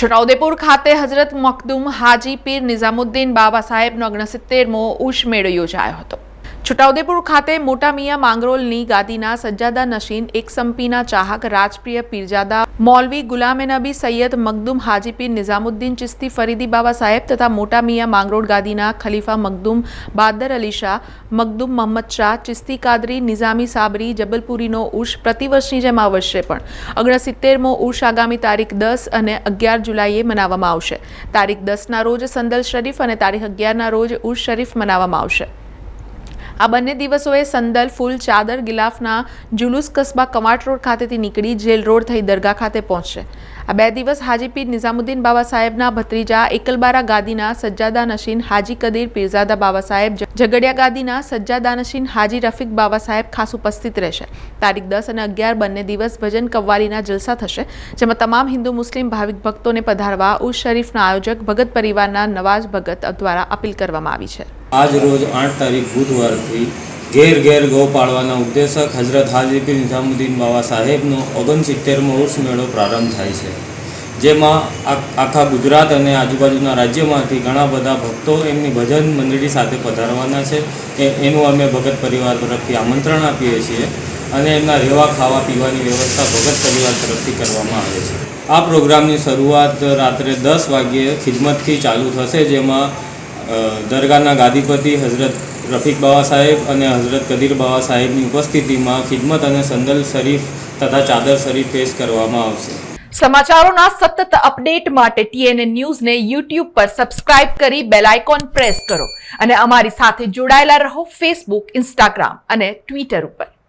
છોટાઉદેપુર ખાતે હઝરત મખદુમ હાજી પીર નિઝામુદ્દીન બાબા સાહેબનો ઓગણસિત્તેરમો ઉશ મેળો યોજાયો હતો. છોટાઉદેપુર ખાતે મોટા મિયા માંગરોલની ગાદીના સજ્જાદા નશીન, એક સંપીના ચાહક, રાજપ્રિય પીરજાદા મૌલવી ગુલામે નબી સૈયદ મખદુમ હાજીપીર નિઝામુદ્દીન ચિસ્તી ફરીદી બાબા સાહેબ તથા મોટા મિયા માંગરોળ ગાદીના ખલીફા મખદુમ બાદર અલી શાહ મખદુમ મહમ્મદ શાહ ચિસ્તી કાદરી, નિઝામી સાબરી, જબલપુરીનો ઉર્ષ પ્રતિવર્ષની જેમ આ વર્ષે પણ. અગણસિત્તેરમો ઉર્ષ આગામી તારીખ દસ અને અગિયાર જુલાઈએ મનાવવામાં આવશે. તારીખ દસના રોજ સંદલ શરીફ અને તારીખ અગિયારના રોજ ઉર્ષ શરીફ મનાવવામાં આવશે. આ બંને દિવસોએ સંદલ, ફૂલ, ચાદર, ગિલાફના જુલુસ કસ્બા કવાટ રોડ ખાતેથી નીકળી જેલ રોડ થઈ દરગાહ ખાતે પહોંચશે આ બે દિવસ હાજીપીર નિઝામુદ્દીન બાબા સાહેબના ભત્રીજા એકલબારા ગાદીના સજ્જાદા નશીન હાજી કદીર, પીરઝાદા બાબા સાહેબ ઝઘડિયા ગાદીના સજ્જાદા નશીન હાજી રફીક બાબા સાહેબ ખાસ ઉપસ્થિત રહેશે. તારીખ દસ અને અગિયાર બંને દિવસ ભજન કવ્વાલીના જલસા થશે, જેમાં તમામ હિન્દુ, મુસ્લિમ, ભાવિક ભક્તોને પધારવા ઉર્ષ શરીફના આયોજક ભગત પરિવારના નવાઝ ભગત દ્વારા અપીલ કરવામાં આવી છે. આજ રોજ આઠ તારીખ બુધવારથી ઘેર ઘેર ગૌ પાળવાના ઉદ્દેશક હઝરત હાજીપીર નિઝામુદ્દીન બાબા સાહેબનો ઓગણસિત્તેરમો ઉર્ષ મેળો પ્રારંભ થાય છે. જેમાં આખા ગુજરાત અને આજુબાજુના રાજ્યમાંથી ઘણા બધા ભક્તો એમની ભજન મંડળી સાથે પધારવાના છે. એ એનું અમે ભગત પરિવાર તરફથી આમંત્રણ આપીએ છીએ અને એમના રહેવા, ખાવા, પીવાની વ્યવસ્થા ભગત પરિવાર તરફથી કરવામાં આવે છે. આ પ્રોગ્રામની શરૂઆત રાત્રે દસ વાગ્યે ખિદમતથી ચાલુ થશે, જેમાં દરગાહના ગાદીપતિ હઝરત રફીક બાવા સાહેબ અને હઝરત કદીર બાવા સાહેબની ઉપસ્થિતિમાં ખિદમત અને સંદલ શરીફ તથા ચાદર શરીફ પેશ કરવામાં આવશે. સમાચારોના સતત અપડેટ માટે ટીએનએ ન્યૂઝને યુટ્યુબ પર સબસ્ક્રાઇબ કરી બેલ આઇકોન પ્રેસ કરો અને અમારી સાથે જોડાયેલા રહો ફેસબુક, ઇન્સ્ટાગ્રામ અને ટ્વિટર ઉપર.